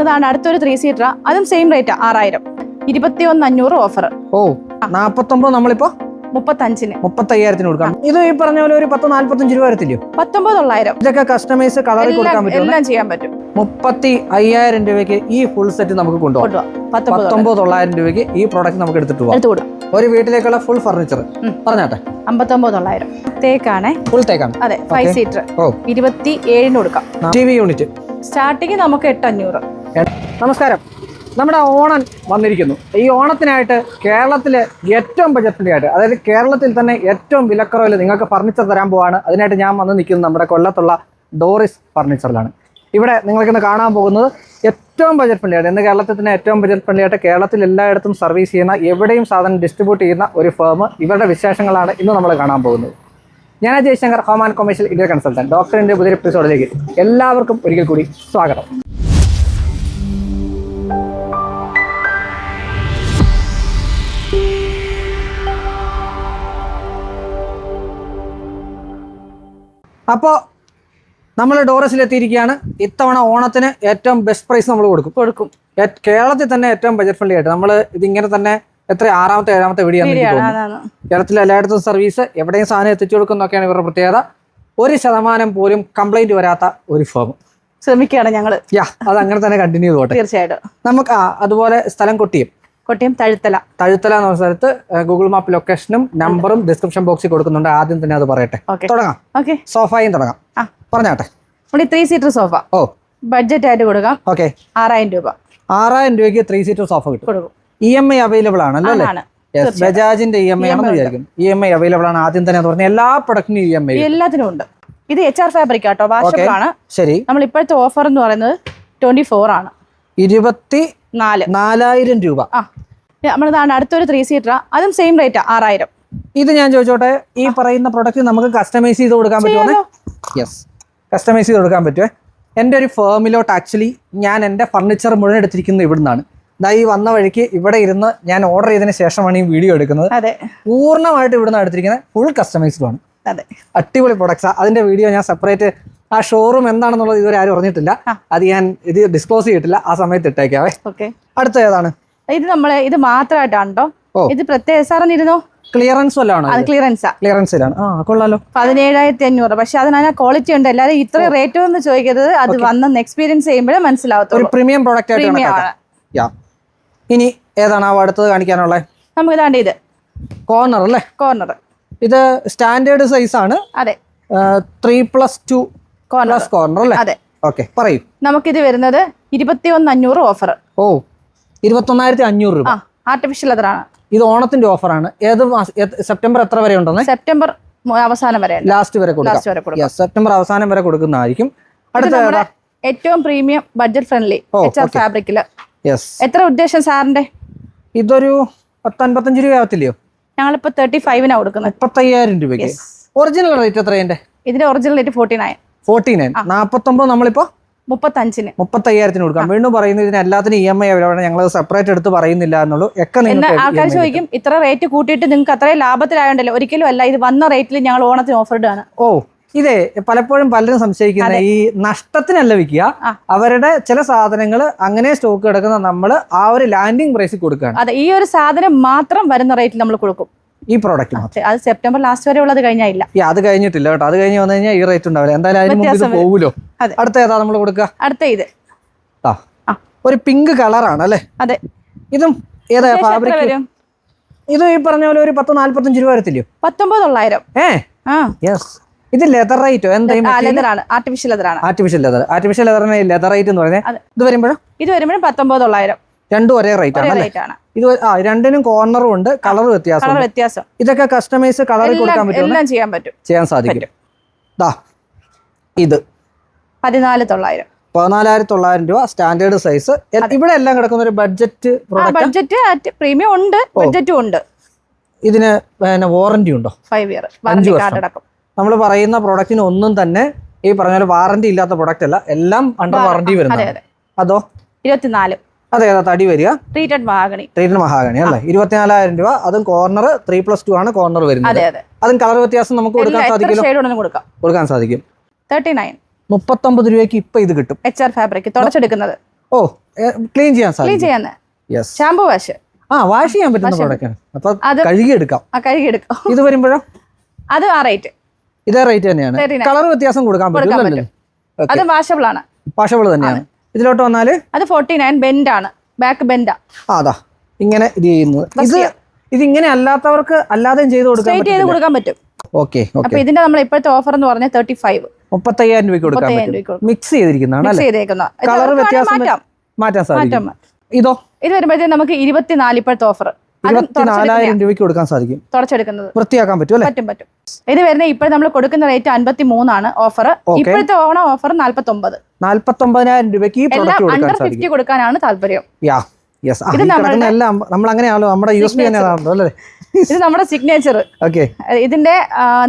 അതാണ് അടുത്തൊരു three seater അതും സെയിം റേറ്റ് ആറായിരം. ഇരുപത്തി ഒന്ന് അഞ്ഞൂറ് ഓഫർ ഓ നാപ്പത്തൊമ്പത് നമ്മളിപ്പോ? മുപ്പത്തഞ്ചിന്. മുപ്പത്തയ്യായിരത്തിന് കൊടുക്കാം. ഇത് ഈ പറഞ്ഞ പോലെ ഒരു പത്ത് നാല്പത്തഞ്ച് രൂപ വരത്തില്ലയോ? പത്തൊമ്പത് തൊള്ളായിരം ഇതൊക്കെ കസ്റ്റമൈസ് കളറിൽ കൊടുക്കാൻ പറ്റും എല്ലാം ചെയ്യാൻ പറ്റും. മുപ്പത്തി അയ്യായിരം രൂപയ്ക്ക് ഈ ഫുൾ സെറ്റ് നമുക്ക് കൊണ്ടുപോകാം. പത്തൊമ്പത് തൊള്ളായിരം. രൂപയ്ക്ക് ഈ പ്രോഡക്റ്റ് നമുക്ക് എടുത്തിട്ട് പോകാം ഒരു വീട്ടിലേക്കുള്ള ഫുൾ ഫർണിച്ചർ. പറഞ്ഞാട്ടെ? അമ്പത്തൊമ്പത് തൊള്ളായിരം തേക്കാണേ. ഫുൾ തേക്കാണ്. അതെ ഫൈവ് സീറ്റർ ഓ. ഇരുപത്തി ഏഴിന് കൊടുക്കാം. ടി വി യൂണിറ്റ് സ്റ്റാർട്ടിങ് നമുക്ക് എട്ട് അഞ്ഞൂറ് നമസ്കാരം. നമ്മുടെ ഓണം വന്നിരിക്കുന്നു. ഈ ഓണത്തിനായിട്ട് കേരളത്തിലെ ഏറ്റവും ബജറ്റിന്റെ ആയിട്ട് അതായത് കേരളത്തിൽ തന്നെ ഏറ്റവും വിലക്കുറവിൽ നിങ്ങൾക്ക് ഫർണിച്ചർ തരാൻ പോവാണ്. അതിനായിട്ട് ഞാൻ വന്ന് നിൽക്കുന്നത് നമ്മുടെ കൊല്ലത്തുള്ള ഡോറിസ് ഫർണിച്ചറിലാണ് ഇവിടെ നിങ്ങൾക്കിന്ന് കാണാൻ പോകുന്നത് ഏറ്റവും ബജറ്റ് ഫ്രണ്ട്ലി ആയിട്ട് ഇന്ന് കേരളത്തിൽ തന്നെ ഏറ്റവും ബജറ്റ് ഫ്രണ്ട്ലി ആയിട്ട് കേരളത്തിൽ എല്ലായിടത്തും സർവീസ് ചെയ്യുന്ന എവിടെയും സാധനം ഡിസ്ട്രിബ്യൂട്ട് ചെയ്യുന്ന ഒരു ഫേം ഇവരുടെ വിശേഷങ്ങളാണ് ഇന്ന് നമ്മൾ കാണാൻ പോകുന്നത്. ഞാൻ Jayashankar home and commercial India consultant ഡോക്ടറിന്റെ പുതിയ എപ്പിസോഡിലേക്ക് എല്ലാവർക്കും ഒരിക്കൽ കൂടി സ്വാഗതം. അപ്പോൾ നമ്മൾ ഡോറസിലെത്തിയിരിക്കുകയാണ്. ഇത്തവണ ഓണത്തിന് ഏറ്റവും ബെസ്റ്റ് പ്രൈസ് നമ്മൾ കൊടുക്കും. കൊടുക്കും. കേരളത്തിൽ തന്നെ ഏറ്റവും ബജറ്റ് ഫ്രണ്ട്ലി ആയിട്ട് നമ്മൾ ഇതിങ്ങനെ തന്നെ എത്ര ആറാമത്തെ ഏഴാമത്തെ വീടിയാണ് കേരളത്തിൽ എല്ലായിടത്തും സർവീസ് എവിടെയും സാധനം എത്തിച്ചു കൊടുക്കുന്നൊക്കെയാണ് ഇവരുടെ പ്രത്യേകത. ഒരു ശതമാനം പോലും കംപ്ലൈന്റ് വരാത്ത ഒരു ഫോം ശ്രമിക്കുകയാണ് ഞങ്ങൾ യാ അത് അങ്ങനെ തന്നെ കണ്ടിന്യൂ ചെയ്തോട്ടെ. തീർച്ചയായിട്ടും. നമുക്ക് ആ അതുപോലെ സ്ഥലം കൊട്ടിയും. കൊട്ടിയം തഴുത്തല. തഴുത്തല എന്ന സ്ഥലത്ത് ഗൂഗിൾ മാപ്പ് ലൊക്കേഷനും നമ്പറും ഡിസ്ക്രിപ്ഷൻ ബോക്സിൽ കൊടുക്കുന്നുണ്ട്. ആദ്യം തന്നെ അത് പറയട്ടെ. തുടങ്ങാം. ഓക്കെ. സോഫായും തുടങ്ങാം. പറഞ്ഞാട്ടെ. നമ്മുടെ ത്രീ സീറ്റർ സോഫ ഓ. ബഡ്ജറ്റ് ആയിട്ട് കൊടുക്കാം. ഓക്കെ. ആറായിരം രൂപ. ആറായിരം രൂപയ്ക്ക് ത്രീ സീറ്റർ സോഫ കിട്ടും. ഇ എം ഐ അവൈലബിൾ ആണല്ലോ അല്ലേ? ബജാജിന്റെ ഇ എം ഐ ആണെന്ന് വിചാരിക്കും ഇ എം ഐ അവൈലബിൾ ആണ്. ആദ്യം തന്നെ എന്ന് പറഞ്ഞാൽ എല്ലാ പ്രൊഡക്റ്റിനും ഇ എം ഐ എല്ലാത്തിനും ഉണ്ട്. ഇത് H R fabric auto washable ആണ്. ശരി. നമ്മൾ ഇപ്പോഴത്തെ ഓഫർ എന്ന് പറയുന്നത് ട്വന്റി ഫോർ ആണ്. ഇരുപത്തി നാല്. നാലായിരം രൂപ. ആ നമ്മളിതാണ് അടുത്തൊരു ത്രീ സീറ്റർ അതും സെയിം റേറ്റാ ആറായിരം. ഇത് ഞാൻ ചോദിച്ചോട്ടെ ഈ പറയുന്ന പ്രൊഡക്റ്റ് നമുക്ക് കസ്റ്റമൈസ് ചെയ്ത് കൊടുക്കാൻ പറ്റുമോ യെസ് കസ്റ്റമൈസ് ചെയ്ത് കൊടുക്കാൻ പറ്റുമേ എന്റെ ഒരു ഫേമിലോട്ട് ആക്ച്വലി ഞാൻ എന്റെ ഫർണിച്ചർ മുഴുവൻ എടുത്തിരിക്കുന്നത് ഇവിടുന്നാണ്. ദാ ഈ വന്ന വഴിക്ക് ഇവിടെ ഇരുന്ന് ഞാൻ ഓർഡർ ചെയ്തതിന് ശേഷമാണ് ഈ വീഡിയോ എടുക്കുന്നത്. അതെ. പൂർണമായിട്ട് ഇവിടുന്ന് എടുത്തിരിക്കുന്നത് ഫുൾ കസ്റ്റമൈസ്ഡ് ആണ്. അതെ. അടിപൊളി പ്രൊഡക്ട്സാണ് അതിന്റെ വീഡിയോ ഞാൻ സെപ്പറേറ്റ് ആ ഷോറൂം എന്താണെന്നുള്ളത് ഇതുവരെ ആരും അറിഞ്ഞിട്ടില്ല. അത് ഞാൻ ഇത് ഡിസ്ക്ലോസ് ചെയ്തിട്ടില്ല. ആ സമയത്ത് ഇട്ടേക്കാവേ. ഓക്കെ. അടുത്ത ഏതാണ്? ഇത് നമ്മളെ ഇത് മാത്രമായിട്ടാണോ ഇത് പ്രത്യേക സാറിനിരുന്നോ ക്ലിയറൻസ് വല്ലതാണോ അത് ക്ലിയറൻസാ ക്ലിയറൻസിലാണ് ആ. കൊള്ളാലോ. പതിനേഴായിരത്തി അഞ്ഞൂറ് പക്ഷെ അതിന് ക്വാളിറ്റി ഉണ്ട്. എല്ലാവരും ഇത്ര റേറ്റ് ഒന്ന് ചോദിക്കരുത്. അത് വന്ന് എക്സ്പീരിയൻസ് ചെയ്യുമ്പോഴേ മനസ്സിലാവത്തുള്ളൂ. പ്രീമിയം പ്രോഡക്റ്റ് ആയിട്ട് ഇനി ഏതാണ് ആ അടുത്തത് കാണിക്കാനുള്ളത് നമുക്ക് ഇതാണ്ട് ഇത്. കോർണർ അല്ലേ? കോർണർ ഇത് സ്റ്റാൻഡേർഡ് സൈസ് ആണ്. അതെ. Three plus two corner corner അല്ലേ? അതെ. ഓക്കെ പറയൂ. നമുക്കിത് വരുന്നത് ഇരുപത്തി ഒന്ന് അഞ്ഞൂറ് ഓഫർ ഓ ഇരുപത്തൊന്നായിരത്തി അഞ്ഞൂറ് രൂപ ആർട്ടിഫിഷ്യൽ ലെതറാണ് ഇത് ഓണത്തിന്റെ ഓഫറാണ് ഏത് ഏത് സെപ്റ്റംബർ എത്ര വരെ ഉണ്ടെന്ന്? സെപ്റ്റംബർ അവസാനം വരെ ലാസ്റ്റ് വരെ കൊടുക്കാം. സെപ്റ്റംബർ അവസാനം വരെ കൊടുക്കുന്നതായിരിക്കും. അടുത്ത ഏറ്റവും പ്രീമിയം ബഡ്ജറ്റ് ഫ്രണ്ട്ലി ഫാബ്രിക്കിൽ എത്ര ഉദ്ദേശം സാറിന്റെ? ഇതൊരു പത്തൻപത്തഞ്ച് രൂപ ആവത്തില്ലയോ ഞങ്ങളിപ്പോ തേർട്ടി ഫൈവിനാണ് കൊടുക്കുന്നത്. മുപ്പത്തയ്യായിരം രൂപയ്ക്ക്. ഒറിജിനൽ റേറ്റ് എത്രയുണ്ട് ഇതിന്റെ? Original rate forty nine forty nine നാൽപ്പത്തൊമ്പത് നമ്മളിപ്പോ മുപ്പത്തഞ്ചിന്. മുപ്പത്തയ്യായിരത്തിന് കൊടുക്കാം. വീണ്ടും പറയുന്നത് ഇതിന് എല്ലാത്തിനും ഇ എം ഐ അവൈലബിൾ ഞങ്ങൾ സെപ്പറേറ്റ് എടുത്ത് പറയുന്നില്ല എന്നുള്ളൂ. ഒക്കെ ആൾക്കാർ ചോദിക്കും ഇത്ര റേറ്റ് കൂട്ടിയിട്ട് നിങ്ങൾക്ക് അത്രയും ലാഭത്തിലായോണ്ടല്ലോ? ഒരിക്കലും അല്ല ഇത് വന്ന റേറ്റിൽ ഞങ്ങൾ ഓണത്തിന് ഓഫർ ഇടുകയാണ് ഓ ഇതേ പലപ്പോഴും പലരും സംശയിക്കുന്ന ഈ നഷ്ടത്തിനല്ല വിൽക്കുക. അവരുടെ ചില സാധനങ്ങൾ അങ്ങനെ സ്റ്റോക്ക് കിടക്കുന്ന നമ്മൾ ആ ഒരു ലാൻഡിങ് പ്രൈസിൽ കൊടുക്കുകയാണ്. അതെ ഈ ഒരു സാധനം മാത്രം വരുന്ന റേറ്റിൽ നമ്മൾ കൊടുക്കും. ഈ പ്രോഡക്റ്റ് മാത്രം. അത് സെപ്റ്റംബർ ലാസ്റ്റ് വരെ ഉള്ളത് കഴിഞ്ഞില്ല അത് കഴിഞ്ഞിട്ടില്ല കേട്ടോ. അത് കഴിഞ്ഞ് വന്നു കഴിഞ്ഞാൽ ഈ റേറ്റ് ഉണ്ടാവില്ല. എന്തായാലും അതിന് മുമ്പ് ഇത് അതെ. അടുത്ത ഏതാ നമ്മൾ കൊടുക്കുക അടുത്ത ഇത്. ഒരു പിങ്ക് കളറാണ് അല്ലേ? അതെ. ഇതും ഏതാ ഫാബ്രിക് ഇത് ഈ പറഞ്ഞ പോലെ ഒരു പത്ത് നാല്പത്തഞ്ച് രൂപ വരത്തില്ലയോ? പത്തൊമ്പത് തൊള്ളായിരം. ഏ? യെസ് ഇത് ലെതർ റേറ്റോ എന്തായാലും ലെതറാണ് ആർട്ടിഫിഷ്യൽ ലെതറാണ് ആർട്ടിഫിഷ്യൽ ലെതർ ആർട്ടിഫിഷ്യൽ ലെതറിന് ലെതർ റേറ്റ് എന്ന് പറയുന്നത്. ഇത് വരുമ്പോഴും? ഇത് വരുമ്പോഴും പത്തൊമ്പത് തൊള്ളായിരം. രണ്ടും ഒരേ റേറ്റ് ആണ് ഇത് ആ രണ്ടിനും കോർണറും ഉണ്ട്. കളർ വ്യത്യാസം കളർ വ്യത്യാസം. ഇതൊക്കെ കസ്റ്റമൈസ് കളറിൽ കൊടുക്കാൻ പറ്റും എല്ലാം ചെയ്യാൻ പറ്റും. ചെയ്യാൻ സാധിക്കും. ദാ ഇത്. പതിനാല് തൊള്ളായിരം. പതിനാലായിരത്തി തൊള്ളായിരം രൂപ സ്റ്റാൻഡേർഡ് സൈസ് ഇവിടെ എല്ലാം കിടക്കുന്ന ഒരു ബഡ്ജറ്റ് ബഡ്ജറ്റ് പ്രീമിയം ഉണ്ട് ബഡ്ജറ്റും ഉണ്ട്. ഇതിന് പിന്നെ വാറന്റി ഉണ്ടോ? ഫൈവ് ഇയർ വാറന്റി വർഷം. നമ്മൾ പറയുന്ന പ്രൊഡക്റ്റിന് ഒന്നും തന്നെ ഈ പറഞ്ഞ വാറന്റി ഇല്ലാത്ത പ്രൊഡക്റ്റ് അല്ല. എല്ലാം അണ്ടർ വാറന്റി വരുന്നത് അതോ? ഇരുപത്തിനാല്. അതെ അതെ തടി വരിക. ട്രീറ്റഡ് മഹാഗണി ട്രീറ്റഡ് മഹാഗണി അല്ലേ? ഇരുപത്തിനാലായിരം രൂപ. അതും കോർണർ ത്രീ പ്ലസ് ടു ആണ് കോർണർ വരുന്നത്. അതെ കളർ വ്യത്യാസം നമുക്ക് കൊടുക്കാൻ സാധിക്കും കൊടുക്കാൻ സാധിക്കും. തേർട്ടി നയൻ മുപ്പത്തൊമ്പത് രൂപയ്ക്ക് ഇപ്പൊ ഇത് കിട്ടും. എച്ച് ആർ ഫാബ്രിക് തുടച്ചെടുക്കുന്നത്. ഓ ക്ലീൻ ചെയ്യാൻ സാധിക്കും. യെസ് ഷാമ്പു വാഷ് ആ വാഷ് ചെയ്യാൻ പറ്റുന്ന പ്രോഡക്റ്റ് അപ്പൊ കഴുകിയെടുക്കാം കഴുകിയെടുക്കാം ഇത് വരുമ്പോഴോ? അത് ആ റേറ്റ് ഇതേ റേറ്റ് തന്നെയാണ്. കളർ വ്യത്യാസം കൊടുക്കാൻ പറ്റും അത് വാഷബിൾ ആണ്. വാഷബിൾ തന്നെയാണ്. ഇതിലോട്ട് വന്നാൽ? അത് ഫോർട്ടി നയൻ ബെൻഡ് ആണ് ബാക്ക് ബെൻഡാ അതാ. ഇങ്ങനെ ഇത് ചെയ്യുന്നത് ഇത് ഇത് ഇങ്ങനെ അല്ലാത്തവർക്ക് അല്ലാതെയും ചെയ്ത് കൊടുക്കാൻ ചെയ്ത് കൊടുക്കാൻ പറ്റും. ഓക്കെ അപ്പൊ ഇതിന്റെ നമ്മൾ ഇപ്പോഴത്തെ ഓഫർ എന്ന് പറഞ്ഞാൽ തേർട്ടി ഫൈവ് മുപ്പത്തയ്യായിരം രൂപയ്ക്ക് കൊടുക്കാൻ മിക്സ് ചെയ്തിരിക്കുന്നതാണ് കളർ വ്യത്യാസം മാറ്റാം. മാറ്റാൻ സാധിക്കും. ഇതോ? ഇത് വരുമ്പോഴത്തേക്ക് നമുക്ക് ഇരുപത്തിനാല് ഇപ്പോഴത്തെ ഓഫർ ഇരുപത്തിനാലായിരം രൂപയ്ക്ക് കൊടുക്കാൻ സാധിക്കും. തുടച്ചെടുക്കുന്നത് വൃത്തിയാക്കാൻ പറ്റും പറ്റും പറ്റും. ഇത് വരുന്ന ഇപ്പോൾ നമ്മൾ കൊടുക്കുന്ന റേറ്റ് അൻപത്തി മൂന്നാണ് ഓഫർ ഇപ്പോഴത്തെ ഓണം ഓഫർ നാൽപ്പത്തി ഒമ്പത് നാൽപ്പത്തി ഒമ്പതിനായിരം രൂപയ്ക്ക് അണ്ടർ ഫിഫ്റ്റി കൊടുക്കാനാണ് താല്പര്യം. യാ യെസ് ഇത് എല്ലാം നമ്മൾ അങ്ങനെയാണല്ലോ നമ്മുടെ യു എസ് പി തന്നെയാണല്ലോ അല്ലേ? ഇത് നമ്മുടെ സിഗ്നേച്ചർ ഓക്കെ ഇതിന്റെ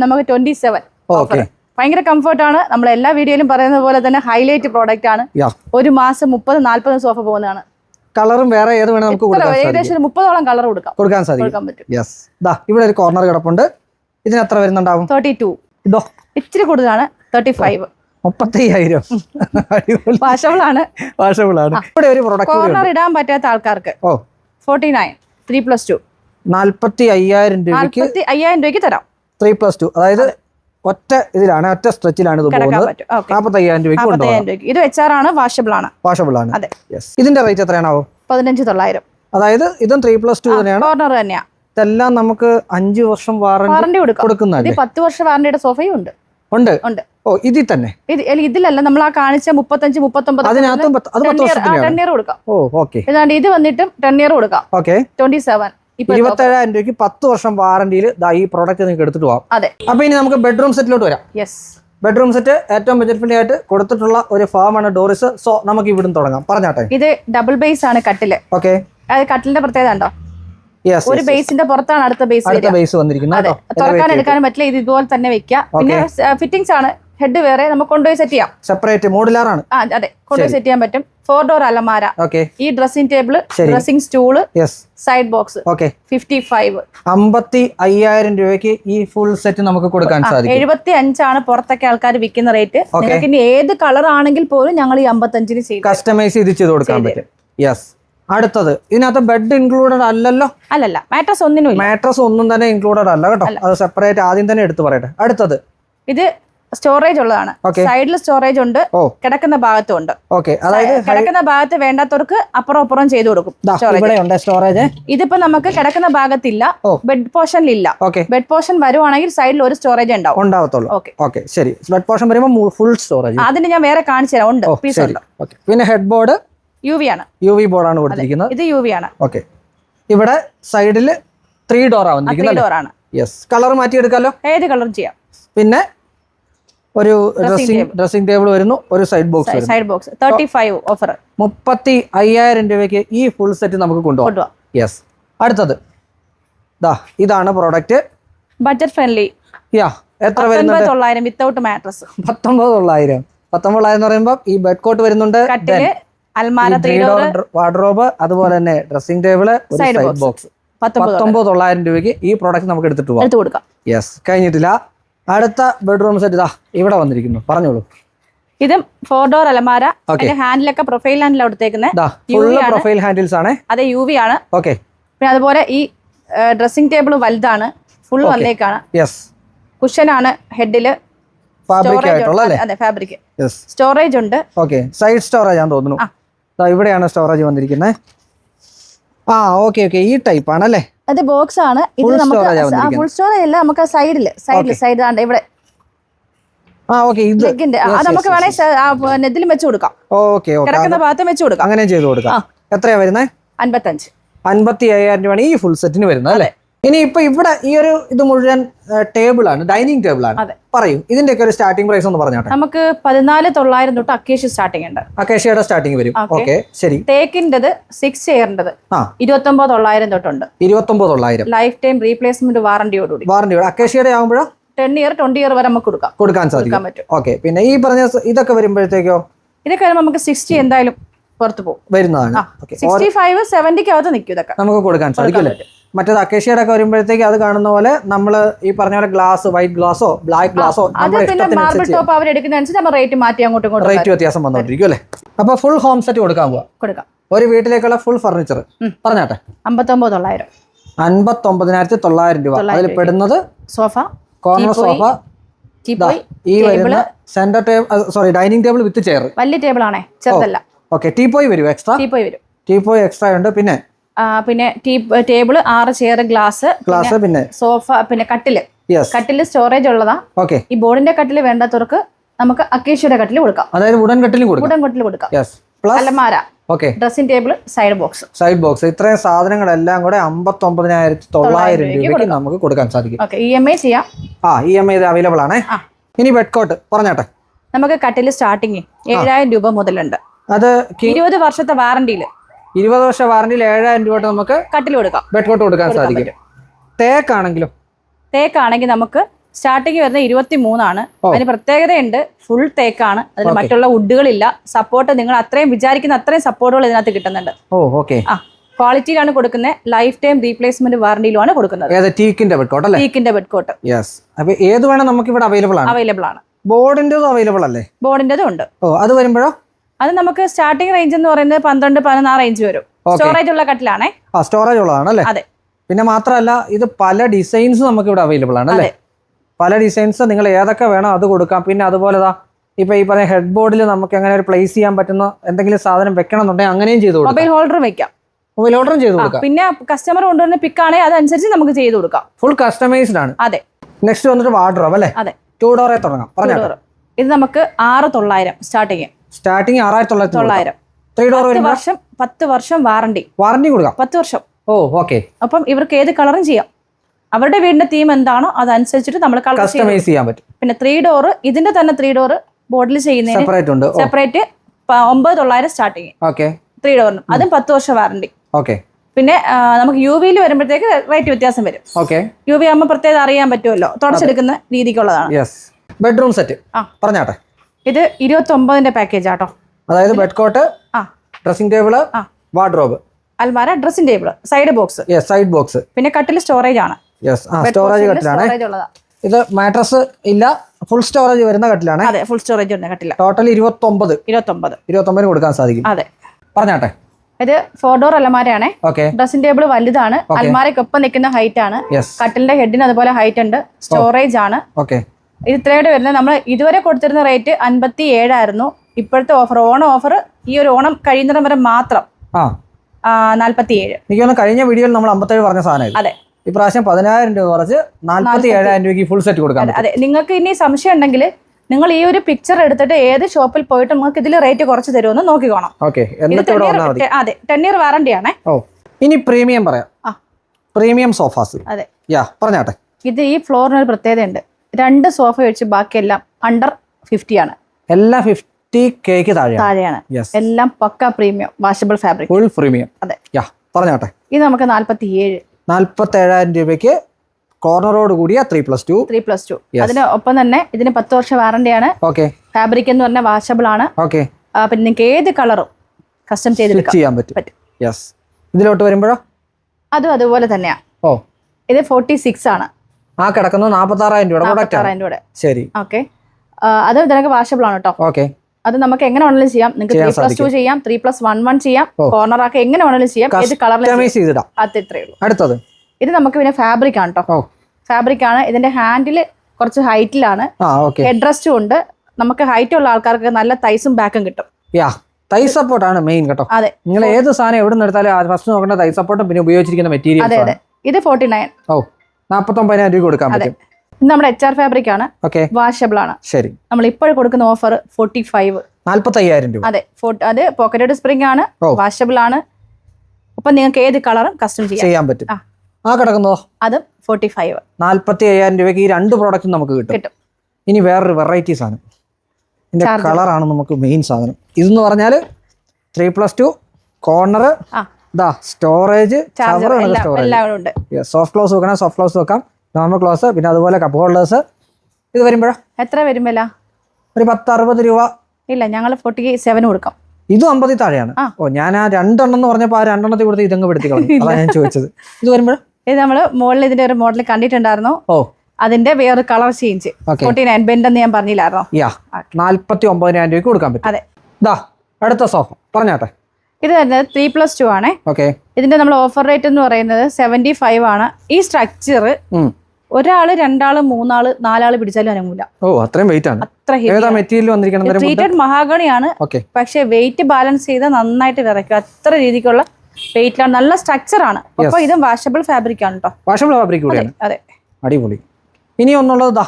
നമുക്ക് ട്വന്റി സെവൻ ഓക്കെ ഭയങ്കര കംഫർട്ടാണ് നമ്മൾ എല്ലാ വീഡിയോയിലും പറയുന്ന പോലെ തന്നെ ഹൈലൈറ്റ് പ്രോഡക്റ്റ് ആണ്. ഒരു മാസം മുപ്പത് നാല്പത് സോഫ പോകുന്നതാണ്. കളറും വേറെ ഏത് വേണേ നമുക്ക് കൊടുക്കാം ഏകദേശം മുപ്പതോളം കളർ കൊടുക്കാം. കൊടുക്കാൻ സാധിക്കും. യെസ് ദാ ഇവിടെ ഒരു കോർണർ കിടപ്പുണ്ട്. ഇതിന് എത്ര വരുന്നുണ്ടാവും? തേർട്ടി ടു ഇതോ. ഇച്ചിരി കൂടുതലാണ്. തേർട്ടി ഫൈവ് മുപ്പത്തയ്യായിരം. അടിപൊളി. വാഷബിളാണ് ഇവിടെ ഒരു പ്രോഡക്റ്റ് കോർണർ ഇടാൻ പറ്റാത്ത ആൾക്കാർക്ക്. ഓ. Forty nine three plus two നാൽപ്പത്തി അയ്യായിരം രൂപയ്ക്ക് അയ്യായിരം രൂപയ്ക്ക് തരാം. ത്രീ പ്ലസ് ടു അതായത് ഒറ്റ ഇതിലാണ് ഒറ്റ സ്ട്രെച്ചിലാണ് ഇത് പോകുന്നത്. നാൽപ്പത്തയ്യായിരം രൂപയ്ക്ക് ഇത് വെച്ചാറാണ് വാഷബിൾ ആണ്. വാഷബിൾ ആണ്. അതെ. ഇതിന്റെ റേറ്റ് എത്രയാണാവോ? പതിനഞ്ച് തൊള്ളായിരം. അതായത് ഇതും ത്രീ പ്ലസ് ടു തന്നെയാണ്. കോർണർ തന്നെയാ. ഇതെല്ലാം നമുക്ക് അഞ്ച് വർഷം വാറണ്ടി കൊടുക്കുന്ന പത്ത് വർഷം വാറണ്ടിയുടെ സോഫയും ഉണ്ട്. ഉണ്ട്. ഉണ്ട്. ഓ ഇതിൽ തന്നെ? ഇത് ഇതിലല്ല. നമ്മൾ ആ കാണിച്ച മുപ്പത്തഞ്ച് മുപ്പത്തൊമ്പത് അതിനകത്തും ടെൻ ഇയർ കൊടുക്കാം. ഓ ഓക്കെ ഇത് വന്നിട്ടും ടെൻ ഇയർ കൊടുക്കാം. ഓക്കെ ട്വന്റി സെവൻ ഇരുപത്തേഴായിരം രൂപയ്ക്ക് പത്ത് വർഷം വാറണ്ടിയിൽ ഈ പ്രോഡക്റ്റ് നിങ്ങൾക്ക് എടുത്തിട്ട് പോകാം അതെ. അപ്പൊ ഇനി നമുക്ക് ബെഡ്റൂം സെറ്റിലോട്ട് വരാം. യെസ് ബെഡ്റൂം സെറ്റ് ഏറ്റവും ബജറ്റ് ഫ്രണ്ട്ലി ആയിട്ട് കൊടുത്തിട്ടുള്ള ഒരു ഫാമാണ് ഡോറിസ്. സോ നമുക്ക് ഇവിടുന്ന് തുടങ്ങാം. പറഞ്ഞാട്ടെ. ഇത് ഡബിൾ ബേസ് ആണ് കട്ടിൽ. ഓക്കെ കട്ടിലിന്റെ പ്രത്യേകത ഉണ്ടോ? യെസ് ഒരു ബേസിന്റെ പുറത്താണ് അടുത്ത ബേസ് അടുത്ത ബേസ് വന്നിരിക്കുന്നത് തുറക്കാൻ എടുക്കാനും പറ്റില്ല. ഇത് ഇതുപോലെ തന്നെ വെക്കാം പിന്നെ ഫിറ്റിംഗ്സ് ആണ്. ഹെഡ് വേറെ നമുക്ക് കൊണ്ടുപോയി സെറ്റ് ചെയ്യാം. സെപ്പറേറ്റ് മോഡുലാർ ആണ്. ആ അതെ. കൊണ്ടുപോയി സെറ്റ് ചെയ്യാൻ പറ്റും. ഫോർ ഡോർ അലമാര. ഓക്കെ ഈ dressing table dressing stool side box okay fifty five അമ്പത്തി അയ്യായിരം രൂപയ്ക്ക് ഈ ഫുൾ സെറ്റ് നമുക്ക് കൊടുക്കാൻ സാധിക്കും. എഴുപത്തി അഞ്ചാണ് പുറത്തൊക്കെ ആൾക്കാർ വിൽക്കുന്ന റേറ്റ് നിങ്ങൾക്ക് ഇനി ഏത് കളർ ആണെങ്കിൽ പോലും ഞങ്ങൾ ഈ അമ്പത്തഞ്ചിന് ചെയ്യും കസ്റ്റമൈസ് ചെയ്ത് ചെയ്ത് കൊടുക്കാൻ പറ്റും. യെസ് അടുത്തത് ഇതിനകത്ത് ബെഡ് ഇൻക്ലൂഡഡ് അല്ലല്ലോ? അല്ലല്ല മാട്രസ് ഒന്നിനും മാട്രസ് ഒന്നും തന്നെ ഇൻക്ലൂഡഡ് അല്ല കേട്ടോ. അത് സെപ്പറേറ്റ് ആദ്യം തന്നെ എടുത്തു പറയട്ടെ. അടുത്തത്. ഇത് സ്റ്റോറേജ് ഉള്ളതാണ്. സൈഡിൽ സ്റ്റോറേജ് ഉണ്ട് കിടക്കുന്ന ഭാഗത്തും ഉണ്ട്. ഓക്കെ. അതായത് കിടക്കുന്ന ഭാഗത്ത് വേണ്ടാത്തവർക്ക് അപ്പുറം അപ്പുറം ചെയ്തു കൊടുക്കും സ്റ്റോറേജ്. ഇതിപ്പോ നമുക്ക് കിടക്കുന്ന ഭാഗത്തില്ല ബെഡ് പോർഷനിൽ ഇല്ല ഓക്കെ. ബെഡ് പോർഷൻ വരുവാണെങ്കിൽ സൈഡിൽ ഒരു സ്റ്റോറേജ് ഉണ്ടാവും. ഉണ്ടാവത്തുള്ളൂ. ഓക്കെ. ശരി. ബെഡ് പോർഷൻ വരുമ്പോൾ ഫുൾ സ്റ്റോറേജ് അതിന് ഞാൻ വേറെ കാണിച്ചു തരാം. ഉണ്ട് പീസ് ഉണ്ട്. പിന്നെ ഹെഡ് ബോർഡ് യു വി ആണ് യു വി ബോർഡാണ് കൊടുത്തിരിക്കുന്നത്. ഇത് യു വി ആണ്. ഓക്കെ. ഇവിടെ സൈഡിൽ ത്രീ ഡോർ ത്രീ വന്നിരിക്കുന്നത് ഡോർ ആണ്. യെസ് കളർ എടുക്കാലോ ഏത് കളറും ചെയ്യാം. പിന്നെ ഒരു ഡ്രസ്സിംഗ് ഡ്രസ്സിംഗ് ടേബിൾ വരുന്നു ഒരു side box side box thirty five offer മുപ്പത്തി അയ്യായിരം രൂപയ്ക്ക് ഈ ഫുൾ സെറ്റ് നമുക്ക് കൊണ്ടുപോകാം. യെസ് അടുത്തത്. ദാ ഇതാണ് പ്രോഡക്റ്റ് ബഡ്ജറ്റ് ഫ്രണ്ട്ലി യാ എത്ര വരുന്നത് തൊള്ളായിരം വിത്തൗട്ട് മാട്രസ് പത്തൊമ്പത് തൊള്ളായിരം. എന്ന് പറയുമ്പോൾ ഈ ബെഡ് കോട്ട് വരുന്നുണ്ട്. അൽമാര വാർഡ്രോബ് അതുപോലെ തന്നെ ഡ്രസ്സിംഗ് ടേബിൾ സൈഡ് ബോക്സ് പത്തൊമ്പത് തൊള്ളായിരം. രൂപയ്ക്ക് ഈ പ്രോഡക്റ്റ് നമുക്ക് എടുത്തിട്ട് പോകാം. യെസ് കഴിഞ്ഞിട്ടില്ല. അടുത്ത ബെഡ്റൂം സെറ്റ് ഇതാ ഇവിടെ വന്നിരിക്കുന്നു. പറഞ്ഞോളൂ. ഇതും ഫോർ ഡോർ അലമാര ഹാൻഡിലൊക്കെ profile handle UV profile handles ആണ്. അതെ യു വി ആണ്. ഓക്കെ പിന്നെ അതുപോലെ ഈ ഡ്രസ്സിംഗ് ടേബിൾ വലുതാണ്. ഫുൾ വന്നേക്കാണ്. യെസ് കുഷനാണ് ഹെഡിൽ. ഫാബ്രിക് ആയിട്ടുള്ള അതെ ഫാബ്രിക് യെസ് സ്റ്റോറേജ് ഉണ്ട്. ഓക്കെ സൈഡ് സ്റ്റോറേജ് ആണെന്ന് തോന്നുന്നു. ഇവിടെയാണ് സ്റ്റോറേജ് വന്നിരിക്കുന്നത് ആ ഓക്കെ ഓക്കെ ഈ ടൈപ്പ് ആണല്ലേ? അത് ബോക്സ് ആണ്. ഇത് നമുക്ക് ഫുൾ സ്റ്റോർ അല്ല നമുക്ക് സൈഡിൽ സൈഡിൽ സൈഡ് ആണ് ഇവിടെ. അത് നമുക്ക് വെച്ച് കൊടുക്കാം. കിടക്കുന്ന ഭാഗത്തും വെച്ച് കൊടുക്കാം. അങ്ങനെ ചെയ്ത് കൊടുക്കാം. എത്രയാ വരുന്നത് അൻപത്തഞ്ച്. അൻപത്തി അയ്യായിരം രൂപയാണ് ഈ ഫുൾ സെറ്റിന് വരുന്നത് അല്ലേ? ഇനി ഇപ്പൊ ഇവിടെ ഈ ഒരു ഇത് മുഴുവൻ ടേബിൾ ആണ് ഡൈനിങ് ടേബിൾ ആണ് പറയും ഇതിന്റെ ഒക്കെ ഒരു സ്റ്റാർട്ടിംഗ് പ്രൈസ് ഒന്ന് പറഞ്ഞാട്ടെ? നമുക്ക് പതിനാല് തൊള്ളായിരം തൊട്ട് അക്കേഷ്യ സ്റ്റാർട്ടിംഗ് ഉണ്ട്. അക്കേഷ്യയുടെ സ്റ്റാർട്ടിംഗ് വരും. ഓക്കെ. ശരി. തേക്കിന്റെത് സിക്സ് ചെയറിന്റെത് ആ. ഇരുപത്തൊമ്പത് തൊള്ളായിരം തൊട്ടുണ്ട്. ഇരുപത്തൊമ്പത് തൊള്ളായിരം. ലൈഫ് ടൈം റീപ്ലേസ്മെന്റ് വാറണ്ടിയോടുകൂടി വാറന്റിയോട് അക്കേഷ്യയുടെ ആകുമ്പോഴോ ടെൻ ഇയർ ട്വന്റി ഇയർ വരെ നമുക്ക് കൊടുക്കാം. കൊടുക്കാൻ സാധിക്കും. പറ്റും. ഓക്കെ പിന്നെ ഈ പറഞ്ഞ ഇതൊക്കെ വരുമ്പോഴത്തേക്കോ? ഇതൊക്കെ വരുമ്പോൾ നമുക്ക് സിക്സ്റ്റി എന്തായാലും പുറത്ത് പോകും. വരുന്നതാണ്. സിക്സ്റ്റി ഫൈവ് സെവന്റിക്ക് അകത്ത് നിൽക്കും ഇതൊക്കെ. നമുക്ക് കൊടുക്കാൻ സാധിക്കും മറ്റേത് അക്കേഷ്യയുടെ ഒക്കെ വരുമ്പോഴത്തേക്ക് അത് കാണുന്ന പോലെ നമ്മൾ ഈ പറഞ്ഞ പോലെ ഗ്ലാസ് വൈറ്റ് ഗ്ലാസോ ബ്ലാക്ക് ഗ്ലാസോ റേറ്റ് മാറ്റി അങ്ങോട്ടും ഇങ്ങോട്ടും റേറ്റ് വ്യത്യാസം വന്നോണ്ടിരിക്കും അല്ലേ? അപ്പൊ ഫുൾ ഹോം സെറ്റ് കൊടുക്കാൻ പോവാ. കൊടുക്കാം. ഒരു വീട്ടിലേക്കുള്ള ഫുൾ ഫർണിച്ചർ പറഞ്ഞാട്ടെ. അമ്പത്തൊമ്പത് തൊള്ളായിരം അൻപത്തൊമ്പതിനായിരത്തി തൊള്ളായിരം രൂപ. അതിൽ പെടുന്നത് സോഫ കോർണർ സോഫ ഈ വരുന്ന centre table sorry dining table with chair വലിയ ടേബിൾ ആണേ ചെറുതല്ല. ഓക്കെ ടീ പോയി വരും എക്സ്ട്രാ ടീപ്പോയി വരും. ടീ പോയി എക്സ്ട്രാ ഉണ്ട്. പിന്നെ പിന്നെ ടേബിൾ ആറ് ചെയർ ഗ്ലാസ് ഗ്ലാസ് പിന്നെ സോഫ പിന്നെ കട്ടിൽ. കട്ടിൽ സ്റ്റോറേജ് ഉള്ളതാ. ഓക്കെ ഈ ബോർഡിന്റെ കട്ടിൽ വേണ്ടാത്തവർക്ക് നമുക്ക് അക്കേഷ്യയുടെ കട്ടിൽ കൊടുക്കാം. അതായത് വുഡൻ കട്ടിലും കൊടുക്കാം. ഉടൻ കട്ടിൽ കൊടുക്കാം. അലമാര okay dressing table side box side box ഇത്രയും സാധനങ്ങളെല്ലാം കൂടെ അമ്പത്തൊമ്പതിനായിരത്തി തൊള്ളായിരം രൂപയ്ക്ക് നമുക്ക് കൊടുക്കാൻ സാധിക്കും. ഓക്കെ ഇ എം ഐ ചെയ്യാം. ആ ഇ എം ഐ ഇത് അവൈലബിൾ ആണ്. ഇനി ബെഡ് കോട്ട് പറഞ്ഞാട്ടെ. നമുക്ക് കട്ടിൽ സ്റ്റാർട്ടിങ് ഏഴായിരം രൂപ മുതലുണ്ട്. അത് ഇരുപത് വർഷത്തെ വാറണ്ടിയിൽ ഇരുപത് വർഷ വാറണ്ടിയിൽ ഏഴായിരം രൂപ നമുക്ക് കട്ടിൽ കൊടുക്കാം. ബെഡ്കോട്ട് കൊടുക്കാൻ സാധിക്കും. തേക്കാണെങ്കിലും? തേക്കാണെങ്കിൽ നമുക്ക് സ്റ്റാർട്ടിങ് വരുന്ന ഇരുപത്തി മൂന്നാണ് അതിന് പ്രത്യേകതയുണ്ട് ഫുൾ തേക്കാണ്. അതിന് മറ്റുള്ള വുഡുകളില്ല. സപ്പോർട്ട് നിങ്ങൾ അത്രയും വിചാരിക്കുന്ന അത്രയും സപ്പോർട്ടുകൾ ഇതിനകത്ത് കിട്ടുന്നുണ്ട്. ഓ ഓക്കെ. ആ ക്വാളിറ്റിയിലാണ് കൊടുക്കുന്നത്. ലൈഫ് ടൈം റീപ്ലേസ്മെന്റ് വാറണ്ടിയിലുമാണ് കൊടുക്കുന്നത് ടീക്കിന്റെ ബെഡ് കോട്ട് അല്ലേ? ടീക്കിന്റെ ബെഡ് കോട്ട് യെസ് അപ്പൊ ഏത് വേണം നമുക്ക് ഇവിടെ അവൈലബിൾ ആണ്? അവൈലബിൾ ആണ്. ബോർഡിന്റെതും അവൈലബിൾ അല്ലേ? ബോർഡിന്റെതും ഉണ്ട്. ഓ അത് വരുമ്പോഴോ? അത് നമുക്ക് സ്റ്റാർട്ടിംഗ് റേഞ്ച് എന്ന് പറയുന്നത് പന്ത്രണ്ട് പതിനാറ് റേഞ്ച് വരും. സ്റ്റോറേജ് ഉള്ള കട്ടിലാണേ. ആ സ്റ്റോറേജ് ഉള്ളതാണ് അല്ലേ? അതെ. പിന്നെ മാത്രമല്ല ഇത് പല ഡിസൈൻസ് നമുക്ക് ഇവിടെ അവൈലബിൾ ആണ് അല്ലേ? പല ഡിസൈൻസ് നിങ്ങൾ ഏതൊക്കെ വേണോ അത് കൊടുക്കാം. പിന്നെ അതുപോലെ ഇപ്പൊ ഈ പറഞ്ഞ ഹെഡ് ബോർഡിൽ നമുക്ക് എങ്ങനെ ഒരു പ്ലേസ് ചെയ്യാൻ പറ്റുന്ന എന്തെങ്കിലും സാധനം വെക്കണം എന്നുണ്ടെങ്കിൽ അങ്ങനെയും ചെയ്തു കൊടുക്കാം. മൊബൈൽ ഹോൾഡർ വെക്കാം. മൊബൈൽ ഹോൾഡറും ചെയ്തു കൊടുക്കാം. പിന്നെ കസ്റ്റമർ കൊണ്ടുവരുന്ന പിക്കാണെങ്കിൽ അതനുസരിച്ച് നമുക്ക് ചെയ്തു കൊടുക്കാം. ഫുൾ കസ്റ്റമൈസ്ഡ് ആണ്. അതെ. നെക്സ്റ്റ് വന്നിട്ട് വാർഡ്രോബ് അല്ലേ? അതെ. ടൂ ഡോറേ തുടങ്ങാം. ഇത് നമുക്ക് ആറ് തൊള്ളായിരം സ്റ്റാർട്ടിങ് സ്റ്റാർട്ടിങ് ആറായിരത്തി തൊള്ളായിരത്തി തൊള്ളായിരം. ത്രീ ഡോർ പത്ത് വരുമ്പോൾ വർഷം പത്ത് വർഷം വാറണ്ടി വാറണ്ടി കൊടുക്കാം. പത്ത് വർഷം. ഓ ഓക്കെ അപ്പം ഇവർക്ക് ഏത് കളറും ചെയ്യാം? അവരുടെ വീടിന്റെ തീം എന്താണോ അതനുസരിച്ചിട്ട് നമ്മൾ കളർ കസ്റ്റമൈസ് ചെയ്യാൻ പറ്റും. പിന്നെ ത്രീ ഡോറ് ഇതിന്റെ തന്നെ ത്രീ ഡോറ് ബോർഡിൽ ചെയ്യുന്നതിന് സെപ്പറേറ്റ് ഉണ്ട്. സെപ്പറേറ്റ് ഒമ്പത് തൊള്ളായിരം സ്റ്റാർട്ടിങ് ഓക്കെ ത്രീ ഡോറിനും അതും പത്ത് വർഷം വാറണ്ടി ഓക്കെ പിന്നെ ആ, നമുക്ക് യു വിയിൽ വരുമ്പോഴത്തേക്ക് റേറ്റ് വ്യത്യാസം വരും. ഓക്കെ യു വി ആകുമ്പോൾ പ്രത്യേകം അറിയാൻ പറ്റുമല്ലോ. തുടച്ചെടുക്കുന്ന രീതിക്കുള്ളതാണ്. യെസ് ബെഡ്റൂം സെറ്റ് ആ. പറഞ്ഞാട്ടെ. ഇത് ഇരുപത്തി ഒമ്പതിന്റെ പാക്കേജ് ആട്ടോ. അതായത് ബെഡ് കോട്ട് ആ. ഡ്രസ്സിംഗ് ടേബിൾ ആ. Wardrobe Almara dressing table side box side box പിന്നെ കട്ടിൽ സ്റ്റോറേജ് ആണ്. യെസ് ആ സ്റ്റോറേജ് കട്ടിലാണ് ഇത് മാട്രസ് ഇല്ല ഫുൾ സ്റ്റോറേജ് വരുന്ന കട്ടിലാണ് അതെ ഫുൾ സ്റ്റോറേജ് വരുന്ന കട്ടില്ല ടോട്ടൽ ഇരുപത്തൊമ്പത്. ഇരുപത്തൊമ്പത്. ഇരുപത്തൊമ്പതിന് കൊടുക്കാൻ സാധിക്കും. അതെ. പറഞ്ഞാട്ടെ? ഇത് ഫോർ ഡോർ അലമാരയാണ്. ഡ്രസ്സിംഗ് ടേബിൾ വലുതാണ്. അലമാരക്കൊപ്പം നിൽക്കുന്ന ഹൈറ്റ് ആണ്. കട്ടിലിന്റെ ഹെഡിന് അതുപോലെ ഹൈറ്റ് ഉണ്ട്. സ്റ്റോറേജ് ആണ്. ഓക്കെ ഇത് ഇത്രയുടെ വരുന്നത് നമ്മൾ ഇതുവരെ കൊടുത്തിരുന്ന റേറ്റ് അൻപത്തി ഏഴായിരുന്നു ഇപ്പോഴത്തെ ഓഫർ ഓണം ഓഫർ ഈ ഒരു ഓണം കഴിയുന്നിടം വരെ മാത്രം ഏഴ് എനിക്ക് തോന്നുന്നു കഴിഞ്ഞ വീഡിയോയിൽ നമ്മൾ അമ്പത്തേഴ് പറഞ്ഞ സാധനം അതെ. ഇപ്രാവശ്യം പതിനായിരം രൂപ കുറച്ച് നാൽപ്പത്തി ഏഴായിരം രൂപയ്ക്ക് ഫുൾ സെറ്റ് കൊടുക്കാം അതെ നിങ്ങൾക്ക് ഇനി സംശയം ഉണ്ടെങ്കിൽ നിങ്ങൾ ഈ ഒരു പിക്ചർ എടുത്തിട്ട് ഏത് ഷോപ്പിൽ പോയിട്ട് നിങ്ങൾക്ക് ഇതിൽ റേറ്റ് കുറച്ച് തരുമെന്ന് നോക്കിക്കോണം. അതെ ടെൻ ഇയർ വാറണ്ടി ആണേ. ഓ ഇനി പ്രീമിയം പറയാം. പ്രീമിയം സോഫാസ് അതെ. യാ പറഞ്ഞാട്ടെ. ഇത് ഈ ഫ്ലോറിന് ഒരു പ്രത്യേകതയുണ്ട്. രണ്ട് സോഫ ഒഴിച്ച് ബാക്കിയെല്ലാം അണ്ടർ ഫിഫ്റ്റി ആണ്. എല്ലാം ഫിഫ്റ്റി കേക്ക് താഴെയാണ്. എല്ലാം പക്ക premium washable fabric full premium അതെ. പറഞ്ഞോട്ടെ. ഇത് നമുക്ക് നാൽപ്പത്തി ഏഴ് നാൽപ്പത്തേഴായിരം രൂപയ്ക്ക് കോർണറോട് കൂടിയ three plus two three plus two അതിന് ഒപ്പം തന്നെ ഇതിന് പത്ത് വർഷം വാറണ്ടിയാണ് ഓക്കെ ഫാബ്രിക് എന്ന് പറഞ്ഞാൽ വാഷബിൾ ആണ്. ഓക്കെ പിന്നെ നിങ്ങൾക്ക് ഏത് കളറും കസ്റ്റം ചെയ്ത് ചെയ്യാൻ പറ്റും. പറ്റും. യെസ് ഇതിലോട്ട് വരുമ്പോഴോ? അതും അതുപോലെ തന്നെയാണ് ഓ. ഇത് ഫോർട്ടി സിക്സ് ആണ്. ആ കിടക്കുന്ന നാൽപ്പത്താറായിരം രൂപയുടെ പ്രൊഡക്റ്റ് ആണ്. രൂപ ശരി. ഓക്കെ. അത് ഇതിനൊക്കെ വാഷബിൾ ആണ് കേട്ടോ ഓക്കെ. അത് നമുക്ക് എങ്ങനെ വേണമെങ്കിലും ചെയ്യാം. നിങ്ങൾക്ക് ത്രീ പ്ലസ് ടു ചെയ്യാം ത്രീ പ്ലസ് വൺ വൺ ചെയ്യാം കോർണർ ആക്കി എങ്ങനെ വേണമെങ്കിലും ചെയ്യാം ഏത് കസ്റ്റമൈസ് അത് ഇത്രയേ ഉള്ളൂ. അടുത്തത്. ഇത് നമുക്ക് പിന്നെ ഫാബ്രിക് ആണ് കേട്ടോ ഫാബ്രിക് ആണ്. ഇതിന്റെ ഹാൻഡിൽ കുറച്ച് ഹൈറ്റിലാണ് ഹെഡ് റെസ്റ്റും ഉണ്ട്. നമുക്ക് ഹൈറ്റ് ഉള്ള ആൾക്കാർക്ക് നല്ല തൈസും ബാക്കും കിട്ടും. തൈ സപ്പോർട്ടാണ് മെയിൻ കേട്ടോ. അതെ. നിങ്ങൾ ഏത് സാധനം എവിടെ നിന്ന് എടുത്താലും ഫസ്റ്റ് നോക്കേണ്ട തൈ സപ്പോർട്ടും പിന്നെ ഉപയോഗിച്ചിരിക്കുന്ന അതെ മെറ്റീരിയൽസ് അതെ. ഇത് ഫോർട്ടി നയൻ ഓ. നാൽപ്പത്തൊമ്പതിനായിരം രൂപ കൊടുക്കാൻ പറ്റും. നമ്മുടെ എച്ച് ആർ ഫാബ്രിക് ആണ്. വാഷബിൾ ആണ്. ശരി. നമ്മൾ ഇപ്പോൾ കൊടുക്കുന്ന ഓഫർ ഫോർട്ടി ഫൈവ് നാൽപ്പത്തയ്യായിരം രൂപ. അതെ അത് പോക്കറ്റഡ് സ്പ്രിംഗ് ആണ് വാഷബിൾ ആണ്. അപ്പൊ നിങ്ങൾക്ക് ഏത് കളറും കസ്റ്റം ചെയ്യാം. ചെയ്യാൻ പറ്റും. ആ. കിടക്കുന്നോ അത് ഫോർട്ടി ഫൈവ് നാൽപ്പത്തി അയ്യായിരം രൂപയ്ക്ക് ഈ രണ്ട് പ്രോഡക്റ്റും നമുക്ക് കിട്ടും. കിട്ടും. ഇനി വേറൊരു വെറൈറ്റി സാധനം. ഇതിന്റെ കളറാണ് നമുക്ക് മെയിൻ സാധനം. ഇതെന്ന് പറഞ്ഞാൽ ത്രീ പ്ലസ് ടു കോർണർ ഇതാ storage charger storage soft close വെക്കണം സോഫ്റ്റ് ക്ലോസ് വെക്കാം നോർമൽ ക്ലോസ് പിന്നെ അതുപോലെ കപ്പ് ഹോൾഡേഴ്സ് ഇത് വരുമ്പോഴോ? എത്ര വരും വില ഒരു പത്ത് അറുപത് രൂപ. ഇല്ല ഞങ്ങൾ ഫോർട്ടി സെവൻ കൊടുക്കാം. ഇത് അമ്പതി താഴെയാണ്. ഓ ഞാൻ ആ രണ്ടെണ്ണം എന്ന് പറഞ്ഞപ്പോൾ ആ രണ്ടെണ്ണത്തിൽ കൊടുത്ത് ഇതങ്ങ് പെടുത്തി കളഞ്ഞു അതാണ് ഞാൻ ചോദിച്ചത്. ഇത് വരുമ്പോഴോ? ഇത് നമ്മൾ മുകളിൽ ഇതിന്റെ ഒരു മോഡൽ കണ്ടിട്ടുണ്ടായിരുന്നു? ഓ. അതിന്റെ വേറൊരു colour change forty nine bend എന്ന് ഞാൻ പറഞ്ഞില്ലായിരുന്നോ? യാ നാൽപ്പത്തി ഒമ്പതിനായിരം രൂപയ്ക്ക് കൊടുക്കാൻ പറ്റും. അതെ. ദാ അടുത്ത സോഫ പറഞ്ഞാട്ടെ. ഇത് വരുന്നത് ത്രീ പ്ലസ് ടു ആണ്. ഓക്കെ ഇതിന്റെ നമ്മൾ ഓഫർ റേറ്റ് എന്ന് പറയുന്നത് സെവന്റി ഫൈവ് ആണ്. ഈ സ്ട്രക്ചർ ഒരാൾ രണ്ടാൾ മൂന്നാൾ നാലാൾ പിടിച്ചാലും അനങ്ങൂല. ഓ അത്രയും വെയിറ്റ് ആണ്. അത്ര ഏതാ മെറ്റീരിയൽ വന്നിരിക്കുന്നത് ട്രീറ്റഡ് മഹാഗണിയാണ് പക്ഷെ വെയിറ്റ് ബാലൻസ് ചെയ്ത് നന്നായിട്ട് വിറയ്ക്കും അത്ര രീതിക്കുള്ള വെയിറ്റിലാണ് നല്ല സ്ട്രക്ചർ ആണ്. അപ്പൊ ഇതും വാഷബിൾ ഫാബ്രിക് ആണ് കേട്ടോ വാഷബിൾ ഫാബ്രിക് അതെ അടിപൊളി. ഇനി ഒന്നുള്ളത്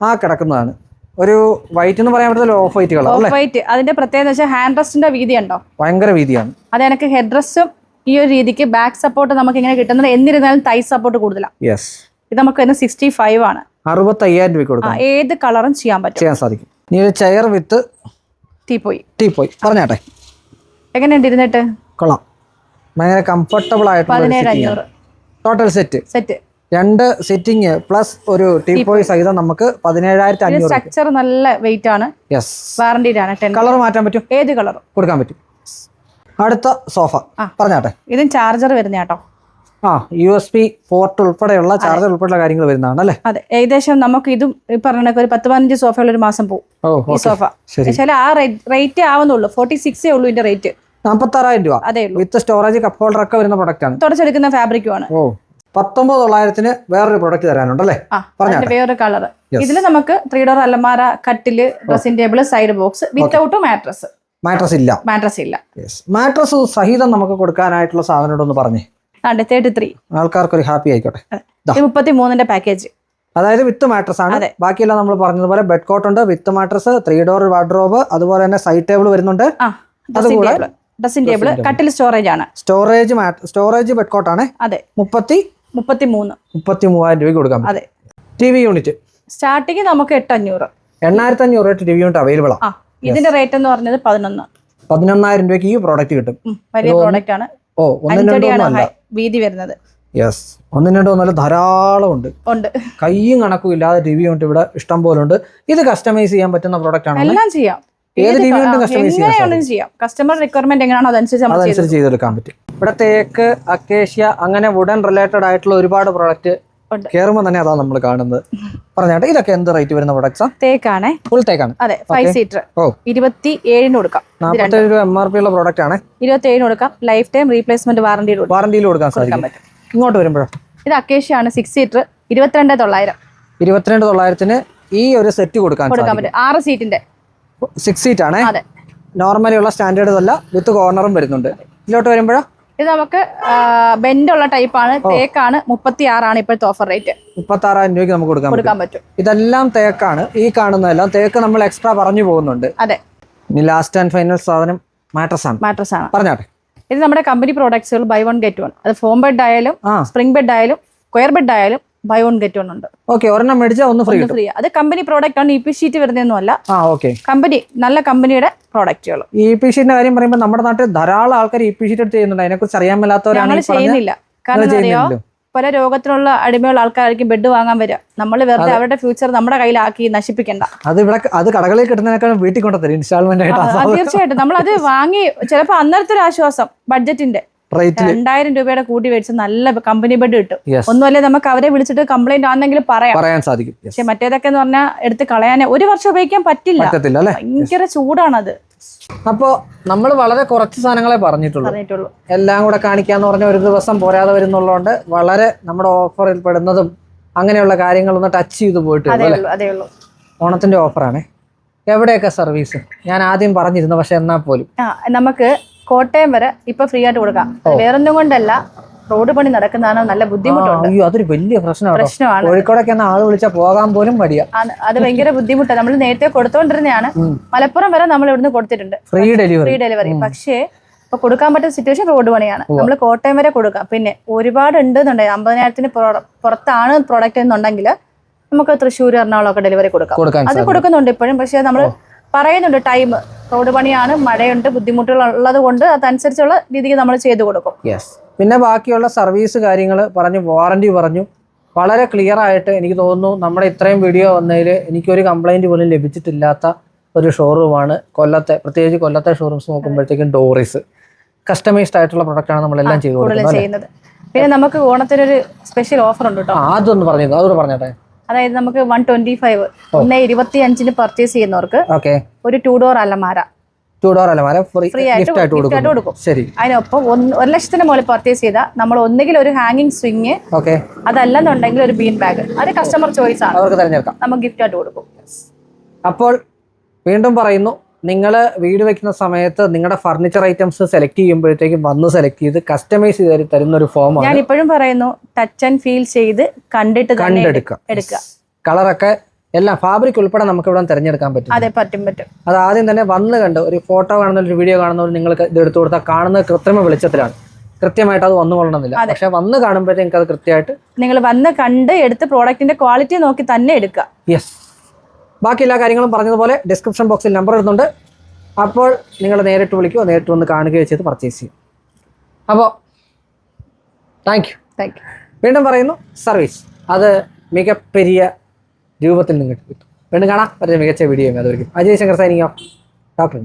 ആ കിടക്കുന്നതാണ്. ഒരു വൈറ്റ് എന്ന് പറയാൻ പറ്റത്തില്ല off white colour off white അതിന്റെ പ്രത്യേകത വെച്ചാൽ ഹാൻഡ് റെസ്റ്റിന്റെ വീതി ഉണ്ടോ? ഭയങ്കര വീതിയാണ്. അത് എനിക്ക് ഹെഡ് ഡ്രസ്സും ഈ ഒരു രീതിക്ക് ബാക്ക് സപ്പോർട്ട് നമുക്ക് ഇങ്ങനെ കിട്ടുന്നത്. എന്നിരുന്നാലും തൈ സപ്പോർട്ട് കൂടുതലാണ് യെസ് ഇത് നമുക്ക് സിക്സ്റ്റി ഫൈവ് ആണ്. അറുപത്തയ്യായിരം രൂപ കൊടുക്കാം. ഏത് കളറും ചെയ്യാൻ പറ്റും. ചെയ്യാൻ സാധിക്കും. നീ ഒരു ചെയർ വിത്ത് തീപ്പോയി ടീ പോയി. പറഞ്ഞാട്ടെ. എങ്ങനെയുണ്ട് ഇരുന്നിട്ട്? കൊള്ളാം. ഭയങ്കര കംഫർട്ടബിൾ ആയിട്ട് പതിനേഴ് അഞ്ഞൂറ്. ടോട്ടൽ സെറ്റ് സെറ്റ് രണ്ട് സെറ്റിംഗ് പ്ലസ് ഒരു ടീ പോയി സഹിതം നമുക്ക് പതിനേഴായിരത്തി അഞ്ഞൂറ് സ്ട്രക്ചർ നല്ല വെയിറ്റ് ആണ്. യെസ് വാറണ്ടിയിലാണ് കളർ മാറ്റാൻ പറ്റും? ഏത് കളർ കൊടുക്കാൻ പറ്റും. അടുത്ത സോഫ. പറഞ്ഞാട്ടെ. ഇതും ചാർജർ വരുന്ന കേട്ടോ. ആ യു എസ് പി പോർട്ട് ഉൾപ്പെടെയുള്ള ചാർജർ ഉൾപ്പെടെയുള്ള കാര്യങ്ങൾ വരുന്നതാണ് അല്ലേ? അതെ. ഏകദേശം നമുക്ക് ഇതും ഈ പറഞ്ഞ ഒരു പത്ത് പതിനഞ്ച് സോഫയുള്ള ഒരു മാസം പോകും. ഈ സോഫ ശരി. പക്ഷേ ആ റേറ്റ് ആവുന്നുള്ളൂ. ഫോർട്ടി സിക്സേ ഉള്ളൂ ഇതിന്റെ റേറ്റ് നാൽപ്പത്താറായിരം രൂപ. അതെ ഉള്ളൂ. വിത്ത് സ്റ്റോറേജ് കപ്പ് ഹോൾഡർ ഒക്കെ വരുന്ന പ്രൊഡക്റ്റ് ആണ്. തുടച്ചെടുക്കുന്ന ഫാബ്രിക്കുമാണ് ഓ. പത്തൊമ്പത് തൊള്ളായിരത്തിന് വേറൊരു പ്രൊഡക്റ്റ് തരാനുണ്ട് അല്ലേ വേറൊരു കളർ ഇതിൽ നമുക്ക് ത്രീ ഡോർ അലമാര കട്ടിൽ dressing table side box without mattress mattress ഇല്ല. മാട്രസ് ഇല്ല. മാട്രസ് സഹിതം നമുക്ക് കൊടുക്കാനായിട്ടുള്ള സാധനം പറഞ്ഞു. തേർട്ടി ത്രീ ആൾക്കാർക്ക് ഒരു ഹാപ്പി ആയിക്കോട്ടെ. മുപ്പത്തി മൂന്നിന്റെ പാക്കേജ് അതായത് വിത്ത് മാട്രസ് ആണ്. ബാക്കിയെല്ലാം നമ്മൾ പറഞ്ഞതുപോലെ ബെഡ് കോട്ട് ഉണ്ട് with mattress three door wardrobe അതുപോലെ തന്നെ സൈഡ് ടേബിൾ വരുന്നുണ്ട്. ഡ്രസ്സിംഗ് ടേബിൾ ഡ്രസ്സിംഗ് ടേബിൾ കട്ടിൽ സ്റ്റോറേജ് ആണ്. സ്റ്റോറേജ് സ്റ്റോറേജ് ബെഡ് കോട്ടാണ് അതെ. മുപ്പത്തി മുപ്പത്തി മൂന്ന് മുപ്പത്തി മൂവായിരം രൂപയ്ക്ക് കൊടുക്കാം അതെ. T V unit. സ്റ്റാർട്ടിങ് നമുക്ക് എട്ടഞ്ഞൂറ്. എണ്ണായിരത്തി അഞ്ഞൂറ് ടി വി യൂണിറ്റ് അവൈലബിൾ ആ. ഇതിന്റെ റേറ്റ് എന്ന് പറഞ്ഞത് പതിനൊന്ന്. പതിനൊന്നായിരം രൂപയ്ക്ക് ഈ പ്രോഡക്റ്റ് കിട്ടും. വലിയ പ്രോഡക്റ്റ് ആണ്. ഓ ഒന്നും വീതി വരുന്നത്? യെസ് ഒന്നും രണ്ടും നല്ല ധാരാളം ഉണ്ട്. ഉണ്ട്. കയ്യും കണക്കും ഇല്ലാതെ ടി വി യൂണിറ്റ് ഇവിടെ ഇഷ്ടം പോലെ ഉണ്ട്. ഇത് കസ്റ്റമൈസ് ചെയ്യാൻ പറ്റുന്ന പ്രോഡക്റ്റ് ആണ്? എല്ലാം ചെയ്യാം. ഏത് ടി വി കസ്റ്റമൈസ് ചെയ്യാം. കസ്റ്റമർ റിക്വയർമെന്റ് എങ്ങനെയാണോ അതനുസരിച്ച് അതനുസരിച്ച് ചെയ്തെടുക്കാൻ പറ്റും. ഇവിടെ തേക്ക് അക്കേഷ്യ അങ്ങനെ വുഡൻ റിലേറ്റഡ് ആയിട്ടുള്ള ഒരുപാട് പ്രൊഡക്റ്റ് കേറുമ്പോൾ തന്നെ അതാണ് നമ്മൾ കാണുന്നത്. പറഞ്ഞാട്ടെ ഇതൊക്കെ എന്ത് റേറ്റ് വരുന്ന പ്രൊഡക്ട്സാ തേക്കാണേ. ഫുൾ തേക്കാണ് അതെ ഫൈവ് സീറ്റർ ഓ. ഇരുപത്തി ഏഴിന് കൊടുക്കാം നാൽപ്പത്തേഴ് രൂപ എം ആർ പി ഉള്ള പ്രൊഡക്റ്റ് ആണ്. ഇരുപത്തി ഏഴിന് കൊടുക്കാം ലൈഫ് ടൈം റീപ്ലേസ്മെന്റ് വാറന്റിയിൽ വാറണ്ടിയിൽ കൊടുക്കാൻ സാധിക്കും. ഇങ്ങോട്ട് വരുമ്പോഴോ? ഇത് അക്കേഷ്യ ആണ് സിക്സ് സീറ്റർ ഇരുപത്തിരണ്ട് തൊള്ളായിരം. ഇരുപത്തിരണ്ട് തൊള്ളായിരത്തിന് ഈ ഒരു സെറ്റ് കൊടുക്കാൻ കൊടുക്കാൻ സാധിക്കും. പറ്റും. ആറ് സീറ്റിന്റെ സിക്സ് സീറ്റ് ആണ്. അതെ. നോർമലി ഉള്ള സ്റ്റാൻഡേർഡ് അല്ല വിത്ത് കോർണറും വരുന്നുണ്ട്. ഇതിലോട്ട് വരുമ്പോഴോ? ഇത് നമുക്ക് ബെൻഡ് ഉള്ള ടൈപ്പാണ്. തേക്കാണ് മുപ്പത്തി ആറാണ് ഇപ്പോഴത്തെ ഓഫർ റേറ്റ് മുപ്പത്തി ആറായിരം രൂപയ്ക്ക് നമുക്ക് കൊടുക്കാൻ കൊടുക്കാൻ പറ്റും. ഇതെല്ലാം തേക്കാണ്. ഈ കാണുന്നതെല്ലാം തേക്ക് നമ്മൾ എക്സ്ട്രാ പറഞ്ഞു പോകുന്നുണ്ട്. അതെ. ഇനി ലാസ്റ്റ് ആൻഡ് ഫൈനൽ സാധനം മാട്രസ് ആണ്. മാട്രസ് ആണ്. പറഞ്ഞാട്ടെ. ഇത് നമ്മുടെ കമ്പനി പ്രോഡക്ട്സുകൾ ബൈ വൺ ഗെറ്റ് വൺ അത് ഫോം ബെഡ് ആയാലും സ്പ്രിംഗ് ബെഡ് ആയാലും സ്ക്വയർ ബെഡ് ആയാലും ബൈ വൺ ഗെറ്റ് വൺ ഉണ്ട്. ഓക്കെ ഒരെണ്ണം മേടിച്ചാൽ ഒന്ന് ഫ്രീ ഫ്രീ അത് കമ്പനി പ്രോഡക്റ്റ് ആണ് ഇ പി ഷീറ്റ് വരുന്നതൊന്നും അല്ല കമ്പനി നല്ല കമ്പനിയുടെ പ്രോഡക്റ്റുകൾ ഇ പി ഷീറ്റിന്റെ കാര്യം പറയുമ്പോൾ നമ്മുടെ നാട്ടിൽ ധാരാളം ആൾക്കാർ ഇ പി ഷീറ്റ് എടുത്ത് ചെയ്യുന്നുണ്ട് അതിനെക്കുറിച്ച് അറിയാൻ മേലാത്തവരാണ് ചെയ്യുന്നില്ല. കാരണം അറിയോ? പല രോഗത്തിനുള്ള അടിമയുള്ള ആൾക്കാരായിരിക്കും ബെഡ് വാങ്ങാൻ വരിക. നമ്മൾ വെറുതെ അവരുടെ ഫ്യൂച്ചർ നമ്മുടെ കയ്യിലാക്കി നശിപ്പിക്കണ്ട. അത് ഇവിടെ അത് കടകളിൽ കിട്ടുന്നതിനേക്കാളും വീട്ടിൽ കൊണ്ടുതരും ഇൻസ്റ്റാൾമെന്റ് ആയിട്ട് തീർച്ചയായിട്ടും നമ്മൾ അത്. വാങ്ങി ചിലപ്പോൾ അന്നേരത്തെ ഒരു ആശ്വാസം ബഡ്ജറ്റിന്റെ രണ്ടായിരം രൂപയുടെ കൂട്ടി മേടിച്ച് നല്ല കമ്പനി ബെഡ് കിട്ടും. ഒന്നുമല്ലേ നമുക്ക് അവരെ വിളിച്ചിട്ട് കംപ്ലൈന്റ് ആണെങ്കിൽ പറയാം. പറയാൻ സാധിക്കും. പക്ഷെ മറ്റേതൊക്കെ എന്ന് പറഞ്ഞാൽ എടുത്ത് കളയാൻ ഒരു വർഷം ഉപയോഗിക്കാൻ പറ്റില്ല. ഭയങ്കര ചൂടാണത്. അപ്പോ നമ്മൾ വളരെ കുറച്ച് സാധനങ്ങളെ പറഞ്ഞിട്ടുള്ളൂ. എല്ലാം കൂടെ കാണിക്കാന്ന് പറഞ്ഞ ഒരു ദിവസം പോരാതെ വരുന്നുള്ളതുകൊണ്ട് വളരെ നമ്മുടെ ഓഫറിൽ പെടുന്നതും അങ്ങനെയുള്ള കാര്യങ്ങളൊന്ന് ടച്ച് ചെയ്ത് പോയിട്ട് ഓണത്തിന്റെ ഓഫറാണ് എവിടെയൊക്കെ സർവീസ് ഞാൻ ആദ്യം പറഞ്ഞിരുന്നു പക്ഷെ എന്നാ പോലും. നമുക്ക് കോട്ടയം വരെ ഇപ്പൊ ഫ്രീ ആയിട്ട് കൊടുക്കാം. വേറെ വേറൊന്നും കൊണ്ടല്ല. റോഡ് പണി നടക്കുന്നതാണ് നല്ല ബുദ്ധിമുട്ടുണ്ട്. അയ്യോ അതൊരു വലിയ പ്രശ്നമാണ്? പ്രശ്നമാണ്. കോഴിക്കോടൊക്കെ എന്ന ആൾ വിളിച്ചാൽ പോകാൻ പോലും മടിയാ. അത് ഭയങ്കര ബുദ്ധിമുട്ടാണ് നമ്മൾ നേരത്തെ കൊടുത്തോണ്ടിരുന്നതാണ് മലപ്പുറം വരെ നമ്മൾ ഇവിടുന്ന് കൊടുത്തിട്ടുണ്ട്. ഫ്രീ ഡെലിവറി ഫ്രീ ഡെലിവറി പക്ഷേ ഇപ്പൊ കൊടുക്കാൻ പറ്റുന്ന സിറ്റുവേഷൻ റോഡ് പണിയാണ്. നമ്മൾ കോട്ടയം വരെ കൊടുക്കാം. പിന്നെ ഒരുപാട് ഉണ്ട് എന്നുണ്ടെങ്കിൽ അമ്പതിനായിരത്തിന് പുറ- പുറത്താണ് പ്രോഡക്റ്റ് എന്നുണ്ടെങ്കിൽ നമുക്ക് തൃശ്ശൂർ എറണാകുളം ഒക്കെ ഡെലിവറി കൊടുക്കാം. അത് കൊടുക്കുന്നുണ്ട് ഇപ്പോഴും. പക്ഷേ നമ്മൾ പറയുന്നുണ്ട് ടൈം റോഡ് പണിയാണ് മഴയുണ്ട് ബുദ്ധിമുട്ടുകൾ ഉള്ളത് കൊണ്ട് അതനുസരിച്ചുള്ള രീതിക്ക് നമ്മൾ ചെയ്തു കൊടുക്കും. യെസ് പിന്നെ ബാക്കിയുള്ള സർവീസ് കാര്യങ്ങൾ പറഞ്ഞു വാറണ്ടി പറഞ്ഞു. വളരെ ക്ലിയർ ആയിട്ട് എനിക്ക് തോന്നുന്നു നമ്മുടെ ഇത്രയും വീഡിയോ വന്നതിൽ എനിക്കൊരു കംപ്ലൈന്റ് പോലും ലഭിച്ചിട്ടില്ലാത്ത ഒരു ഷോറൂമാണ് കൊല്ലത്തെ പ്രത്യേകിച്ച് കൊല്ലത്തെ ഷോറൂംസ് നോക്കുമ്പോഴത്തേക്കും ഡോറീസ് കസ്റ്റമൈസ്ഡ് ആയിട്ടുള്ള പ്രൊഡക്റ്റാണ് നമ്മളെല്ലാം ചെയ്തു കൊടുക്കുന്നത് പിന്നെ നമുക്ക് ഓണത്തിനൊരു സ്പെഷ്യൽ ഓഫർ ഉണ്ട് കേട്ടോ അതൊന്ന് പറഞ്ഞു അതോട് പറഞ്ഞോട്ടെ. അതായത് നമുക്ക് വൺ ട്വന്റി ഫൈവ് ഒന്ന് ഇരുപത്തി അഞ്ചിന് പർച്ചേസ് ചെയ്യുന്നവർക്ക് ഒരു ടു ഡോർ അലമാര ടു ഡോർ അലമാര ഫ്രീ ആയിട്ട് കൊടുക്കും. ശരി. അതിനൊപ്പം ഒരു ലക്ഷത്തിന് മുകളിൽ പർച്ചേസ് ചെയ്താൽ നമ്മൾ ഒന്നുകിൽ ഒരു ഹാങ്ങിങ് സ്വിങ് ഓക്കെ. അതല്ലെന്നുണ്ടെങ്കിൽ ഒരു ബീൻ ബാഗ് അത് കസ്റ്റമർ ചോയ്സ് ആണ്. അവർക്ക് തിരഞ്ഞെടുക്കാം. നമുക്ക് ഗിഫ്റ്റ് ആയിട്ട് കൊടുക്കും. അപ്പോൾ വീണ്ടും പറയുന്നു നിങ്ങൾ വീട് വെക്കുന്ന സമയത്ത് നിങ്ങളുടെ ഫർണിച്ചർ ഐറ്റംസ് സെലക്ട് ചെയ്യുമ്പോഴത്തേക്കും വന്ന് സെലക്ട് ചെയ്ത് കസ്റ്റമൈസ് ചെയ്ത് തരുന്ന ഒരു ഫോമാണ് ഞാൻ ഇപ്പോഴും പറയുന്നു ടച്ച് ആൻഡ് ഫീൽ ചെയ്ത് കണ്ടിട്ട് എടുക്കുക. കളറൊക്കെ എല്ലാം ഫാബ്രിക് ഉൾപ്പെടെ നമുക്ക് ഇവിടെ തിരഞ്ഞെടുക്കാൻ പറ്റും. അതെ പറ്റും പറ്റും. അത് ആദ്യം തന്നെ വന്ന് കണ്ട് ഒരു ഫോട്ടോ കാണുന്ന ഒരു വീഡിയോ കാണുന്നവർ നിങ്ങൾക്ക് ഇത് എടുത്തു കൊടുത്താൽ കാണുന്നത് കൃത്രിമ വെളിച്ചത്തിലാണ്. കൃത്യമായിട്ട് അത് വന്നു കൊള്ളണമെന്നില്ല. പക്ഷെ വന്ന് കാണുമ്പോഴത്തേക്ക് അത് കൃത്യമായിട്ട് നിങ്ങൾ വന്ന് കണ്ട് എടുത്ത് പ്രോഡക്റ്റിന്റെ ക്വാളിറ്റി നോക്കി തന്നെ എടുക്കുക. യെസ് ബാക്കി എല്ലാ കാര്യങ്ങളും പറഞ്ഞതുപോലെ ഡിസ്ക്രിപ്ഷൻ ബോക്സിൽ നമ്പർ ഇടുന്നുണ്ട്. അപ്പോൾ നിങ്ങൾ നേരിട്ട് വിളിക്കുകയോ നേരിട്ട് വന്ന് കാണുകയോ ചെയ്ത് പർച്ചേസ് ചെയ്യും. അപ്പോൾ താങ്ക് യു താങ്ക് യു വീണ്ടും പറയുന്നു സർവീസ് അത് മികപ്പെരിയ രൂപത്തിൽ നിങ്ങൾക്ക് കിട്ടും. വീണ്ടും കാണാം. വളരെ മികച്ച വീഡിയോ അതുവരെയും Ajay Shankar signing off doctor